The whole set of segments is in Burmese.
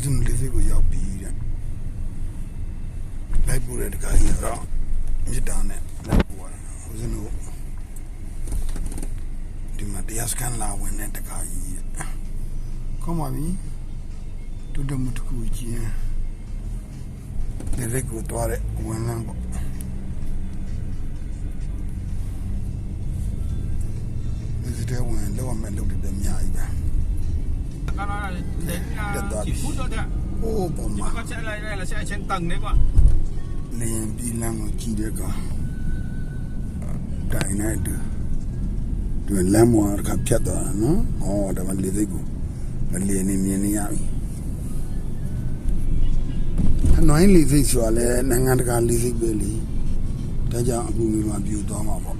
ဦးဇင်းလေးစိတ်ကိုရောက်ပြီးတဲ့လိုက်ပို့တဲ့တခါကြီးတော့မြစ်တာနဲ့လိုက်ပို့ရတယ်ဦးဇင်းတို့ဒီမှာတရားစကန်လာဝင်တဲ့တခါကြီးတဲ့ကောင်းပါပြီတူတမှုတစ်ခုကြီးလေးစိတ်ကိုသွားတဲ့ဝင်လန်းပေါ့ဒီတဲ့ဝင်လောက်မဲ့လုပ်တယ်အများကြီးပဲ Cái đó là đến Đất uh, đai. chỉ phút thôi đấy ạ. အိုးပေါ်မှာ Nhưng mà con sẽ này này là sẽ trên tầng đấy quả. လင်းပြီးလမ်းကိုကြည့်တဲ့ကတိုင်နေတယ်သူလမ်းမောကဖြတ်သွားတာနော်။အော်ဒါမှလေစိတ်ကိုမလင်းနေမြင်နေရပြီ။အနိုင်လေစိတ်ဆိုတာလဲနိုင်ငံတကာလေစိတ်ပဲလေ။ဒါကြောင့်အခုမြန်မာပြည်သွားမှာပေါ့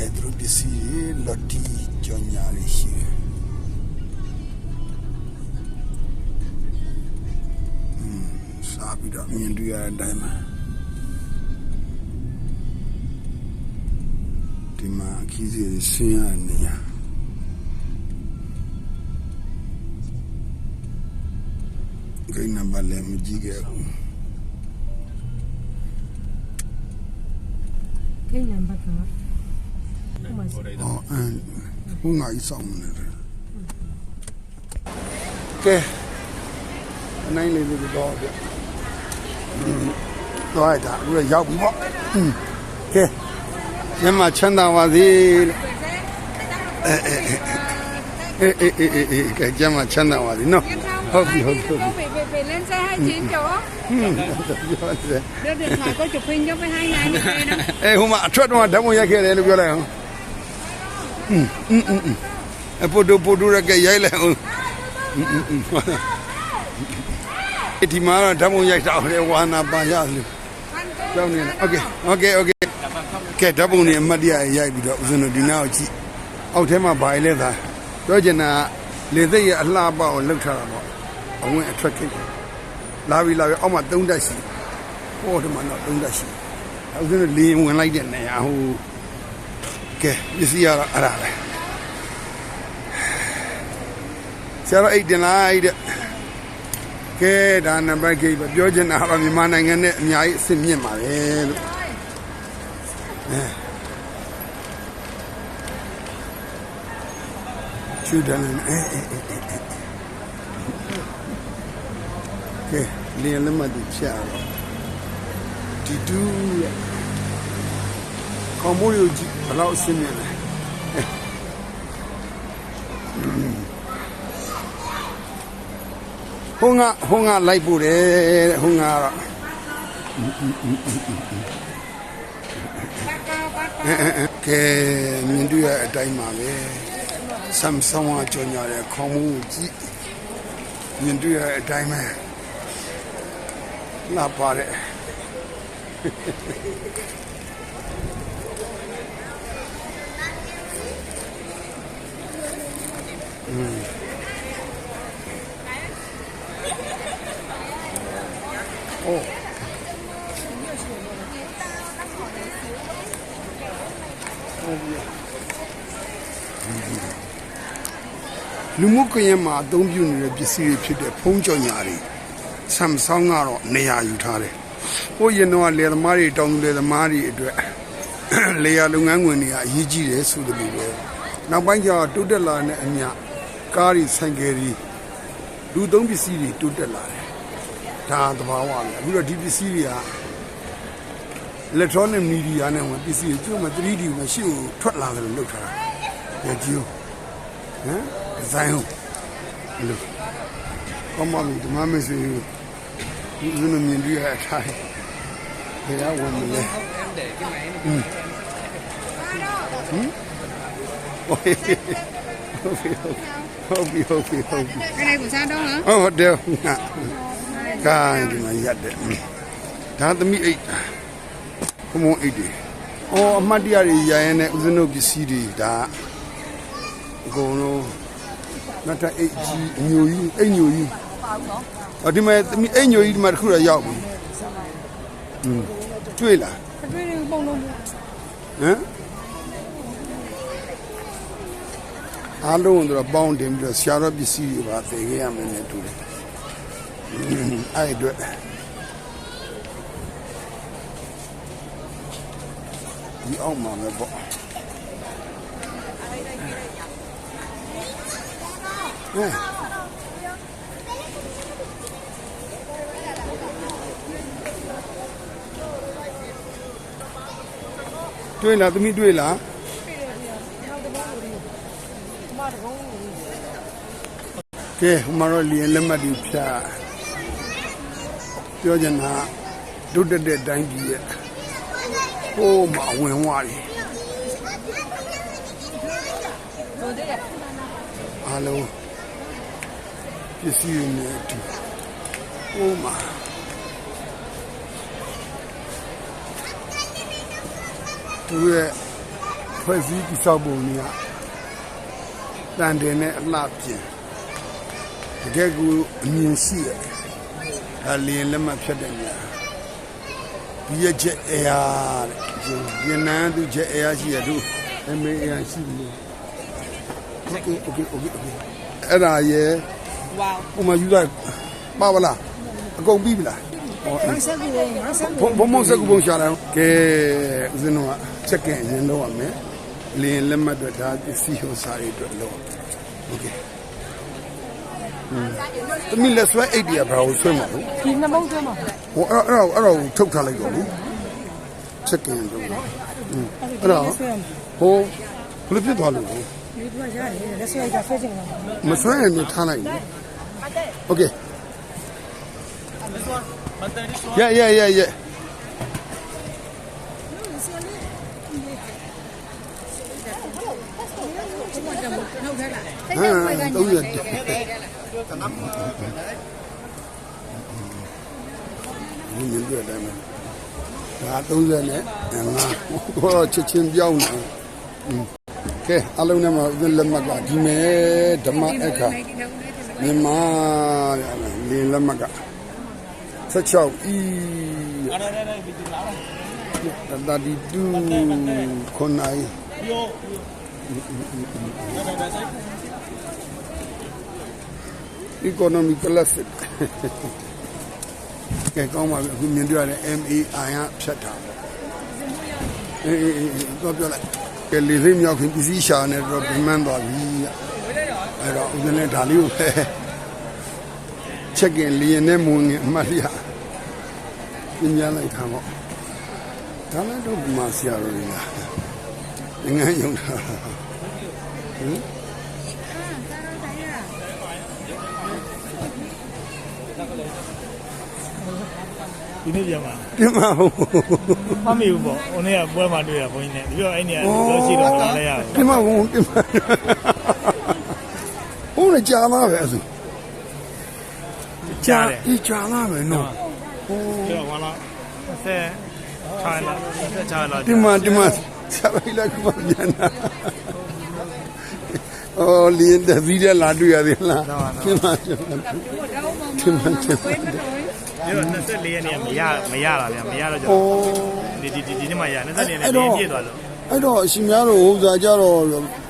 ဒီမှာလည်းသူတို့ပစ္စည်းတွေလော်တီကြော်ညာတွေရှိတယ်။စားပြီးတော့မြင်တွေ့ရတဲ့အတိုင်းမှာဒီမှာခီးစီဆင်းရတဲ့နေရာဂိမ်းနံပါတ်လည်းမကြည့်ခဲ့ဘူးဂိတ်နံပါတ်က Ở đây ဟောအင်းဘုံငါကြီးစောင့်နေတယ်ကဲအနိုင်လေးလေးတော့ပြတော့ရတာအခုရောက်ပြီပေါ့ကဲညမချမ်းသာပါစေအေးအေးအေးအေးအေးကဲညမချမ်းသာပါစေနော်ဟုတ်ပြီဟုတ်ပြီဟုတ်ပြီ về về về lên xe hai chín chỗ ပြောတယ် đưa điện thoại có chụp hình cho với hai ngày này về đó အေးဟိုမှာအထွက်တော့ဓာတ်ပုံရိုက်ခဲ့တယ်လို့ပြောလိုက်အောင် อืมอืมอืมအပိုတိုပိုတိုရကရိုက်လိုက်အောင်อืมอืมอืมဒီမှာတော့ဓာတ်ပုံရိုက်တာလေဝါနာပန်ရလို့ကြောင်းနေတယ်โอเคโอเคโอเคကဲဓာတ်ပုံနေအမှတ်တရရိုက်ပြီးတော့ဦးဇင်းတို့ဒီနာကိုကြည့်အောက်ထဲမှာဘာလဲသာပြောချင်တာလေသိရအလှပအောင်လှုပ်ထားတာပေါ့အဝင်အထွက်ခိတ်လာပြီလာပြီအောက်မှာ၃တက်ရှိဟိုဒီမှာတော့၃တက်ရှိ ဦးဇင်းတို့လေရင်ဝင်လိုက်တဲ့နေရာဟို ကဲပစ္စည်းရတော့အဲ့ဒါပဲဆရာတော်အိတ်တင်လိုက်တဲ့ကဲဒါနံပါတ်ဂိတ်ပဲပြောချင်တာတော့မြန်မာနိုင်ငံနဲ့အများကြီးအဆင့်မြင့်ပါပဲလို့အဲချူဒန်အဲအဲအဲအဲကဲလေရင်လက်မှတ်တွေဖြတ်ရတော့ဒီတူရဲ့ကောင်းမိုးရုပ်ကြီး ဘယ်လောက်အဆင်းမြင်လဲဟိုငါဟိုငါလိုက်ပို့တယ်တဲ့ဟိုငါတော့ကဲမြင်တွေ့ရအတိုင်းပါပဲဆမ်ဆောင်ကကြော်ညာတဲ့ခေါင်းမိုးကြီးမြင်တွေ့ရအတိုင်းပဲလာပါတဲ့ 哦。လူမှုကွန်ရက်မှာအသုံးပြုနေတဲ့ပစ္စည်းတွေဖြစ်တဲ့ဖုံးကြော်ညာတွေဆမ်ဆောင်ကတော့နေရာယူထားတယ်။ဟိုရင်တော့လယ်သမားတွေတောင်သူလယ်သမားတွေအတွက်လေယာလုပ်ငန်းဝင်တွေကအရေးကြီးတယ်ဆိုတယ်လို့ပဲ။နောက်ပိုင်းကျတော့တိုးတက်လာတဲ့အမျှ ကားတွေဆိုင်ကယ်တွေလူသုံးပစ္စည်းတွေတိုးတက်လာတယ်။ဒါသဘာဝပဲ။အခုတော့ဒီပစ္စည်းတွေက electronic media နဲ့ဝင်ပစ္စည်းတွေကျွတ်မှ 3D မှာရှေ့ကိုထွက်လာတယ်လို့လုပ်ထားတာ။ရကြည့်ဟမ်ဒီဇိုင်းဟုတ်လို့ကောင်းပါပြီဒီမှာမဆိုဒီလိုမြင်တွေ့ရအထိုင်ဘယ်ရောက်ဝင်မလဲဟုတ်ပြီ ဟုတ်ပြီဟုတ်ပြီဟုတ်ပြီ cái này của sao đâu hả ဟုတ်တယ်ငါကိုင်းဒီမှာရက်တယ်ဒါသမီးအိတ်ခမုံအိတ်တွေအော်အမှတ်တရတွေရရင်နဲ့ဦးဇင်းတို့ပစ္စည်းတွေဒါအကုန်လုံးနောက်ထပ်အိတ်ကြီးအညိုကြီးအိတ်ညိုကြီးအော်ဒီမှာသမီးအိတ်ညိုကြီးဒီမှာတစ်ခုတော့ရောက်ပြီဟွန်းတွေ့လား cái bông luôn ဟမ် အားလုံးကတော့ပေါင်းတင်ပြီးတော့ဆရာတော်ပစ္စည်းတွေပါသိခဲ့ရမယ်နဲ့တူတယ်အဲ့အတွက်ဒီအောင်မှာပဲပေါ့ဟဲ့တွေ့လားသမီးတွေ့လား ကဲဟိုမှာတော့လျင်လက်မှတ်တွေဖြတ်ပြောချင်တာဒုတက်တဲ့တိုင်းကြီးရဲ့ဟိုးမှာဝင်သွားတယ်အားလုံးပစ္စည်းတွေနဲ့အတူဟိုးမှာသူရဲ့ဖွဲ့စည်းတိဆောက်ပုံတွေကတန်တယ်နဲ့အလှပြင် တကယ်ကိုအမြင်ရှိတယ်။ဒါလျင်လက်မှတ်ဖြတ်တဲ့နေရာဒီရချက်အရာတဲ့။ဒီနန်းသူချက်အရာရှိရသူအမေအရာရှိတယ်။ Okay okay okay okay အဲ့ဒါရဲ့ဝါဥမယူတာပါဗလားအကုန်ပြီလားဟော မဆက်ဘူးမဆက် ဘုံဘုံမစကူဘုံရှာတယ်ကဲဦးဇင်းတို့ကချက်ကင်အရင်တော့ရမယ်လင်းလက်မှတ်တွေဒါပစ္စည်းဟိုစားရအတွက်လို့โอเค တမီလက်ဆွဲအိတ်တွေကဘာကိုဆွဲမှာလို့ ဒီနှမုံးသွင်းပါ ဟိုအဲ့တော့အဲ့တော့အဲ့တော့ထုတ်ထားလိုက်တော့လေချက်ကင်တော့အဲ့တော့ဟိုဘယ်လိုဖြစ်သွားလို့လဲ ဒီကရတယ်လက်ဆွဲကဆွဲချင်တာ မဆွဲရင်လည်းထားလိုက်โอเค Yeah yeah yeah yeah ဟ မ်30ဒီမြင်တဲ့အတိုင်းပဲဒါ30နဲ့ငါတော့ချက်ချင်းပြောင်းနေကဲအလုံးနဲ့မှာဥလက်မကဒီမဲ့ဓမ္မအခါမြန်မာတဲ့လင်းလက်မက16ဤတတဒီတူခွန်နိုင် economy class ကဲကောင်းပါပြီအခုမြင်တွေ့ရတဲ့ MAI ကဖြတ်တာပေါ့အေးအေးအေးတော့ပြောလိုက်ကဲလေစိမ့်မြောက်ခင်ပစ္စည်းရှာနေတော့ပြန်မှန်းသွားပြီအဲ့တော့ဦးဇင်းလည်းဒါလေးကိုပဲချက်ကင်လျင်နဲ့မွန်ငင်အမှတ်ရပြင်းပြလိုက်တာပေါ့ဒါလည်းတော့ဒီမှာဆရာတော်ကြီးလားငငယ်ယုံတာဟင် ဒီနေ့ပြန်မှာတင်ပါဘူးမမေဘူးပေါ့ဟိုနေ့ကပွဲမှာတွေ့ရဘုန်းကြီးနဲ့ပြီးတော့အဲ့နေ့ကလို့ရှိတော့မလာလဲရဘူးတင်ပါဘူးတင်ပါဟုတ်လေကြာလာပဲအဲ့ဒါကြားတယ်ဒီကြာလာပဲနော်ပြီးတော့ဟောလာဆက်ထိုင်လာဆက်ချလာတင်မတင်မဆက်လိုက်လိုက်ကပြန်လာ အော်လင်းတဲ့ဗီဒီယိုလာတွေ့ရသေးလားတင်မတင်မ တော့မှမကွေးမတော် ပြီးတော့24ရက်နေ့မရမရတာဗျာမရတော့ အိုး ဒီဒီဒီနေ့မှရ24ရက်နေ့ပြည့်သွားလို့ အဲ့တော့အရှင်များတို့ဟိုစားကြတော့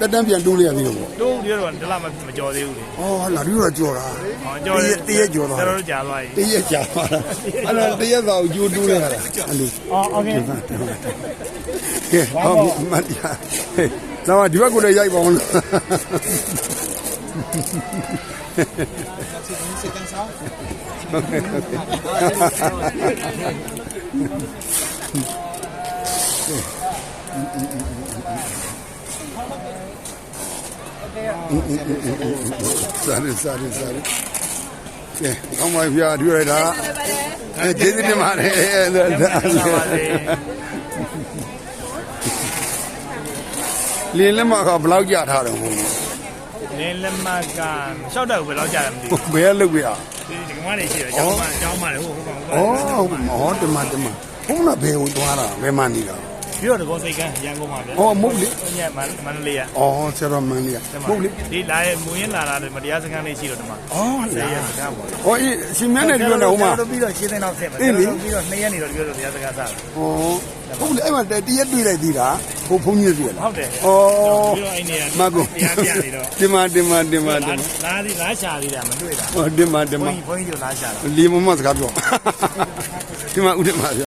တက်တန်းပြန်တိုးလိုက်ရသေးတယ်ပေါ့ တို့ဒီတော့တလားမကြော်သေးဘူးလေ အော်လာပြီးတော့ကြော်တာ ဟောကြော် တရက်ကြော်တာ တော်တော်ကြာသွားပြီ တရက်ကြာသွားတာအဲ့ဒါတရက်သာကိုကျိုးတိုးလိုက်ရတာအဲ့လို အော်โอเค ကဲဟောမတ်ရ ဟေးဒါမှဒီဘက်ကိုလည်းရိုက်ပါအောင်လို့စားရစားရစားရကဲကောင်းပါဗျာတွေ့ရတာအဲကျေးဇူးတင်ပါတယ်ဒါ လင်းလက်မကဘယ်လောက်ကြထားတယ်ဟုတ်နင်းလက်မကရှောက်တော့ဘယ်လောက်ကြာတယ်မသိဘူးဘယ်လောက်ပြရဒီကမလေးရှိတယ်ကျောင်းမကျောင်းမလေးဟိုဟိုကောင်ဩဟုတ်မဟုတ်တယ်မတယ်မဟုတ်လားဘယ်ကိုသွားတာဘယ်မှနေတာ ပြီးတော့ဒီကောင်စိတ်ကန်းရန်ကုန်မှာဗျာဩမဟုတ်လေညမမန္တလေးကဩဆရာတော်မန်းလေးမဟုတ်လေဒီလာရဲ့မူရင်းလာတာမတရားစခန်းလေးရှိတော့ဒီမှာဩဆယ်လာရက်စခန်းပေါ့ဩအေးရှင်မြတ်နဲ့ပြောနေဟိုမှာပြီးတော့ရှင်းသိန်းတော့ဆက်မယ်ပြီးတော့2ရက်နေတော့ပြောတော့တရားစခန်းစားဩဟုတ်လေအဲ့မှာတရက်တွေ့လိုက်သေးတာဟိုဖုန်းကြီးတွေ့လားဟုတ်တယ်ဩပြီးတော့အဲ့နေရာမကုတရားပြနေတော့တင်မတင်မတင်မတင်မလားဒီလားရှာသေးတာမတွေ့တာဟောတင်မတင်ဘုမန်းကြီးဘုန်းကြီးတို့လားရှာတာလီမမစကားပြောဒီမှာဥဒ္ဓမာ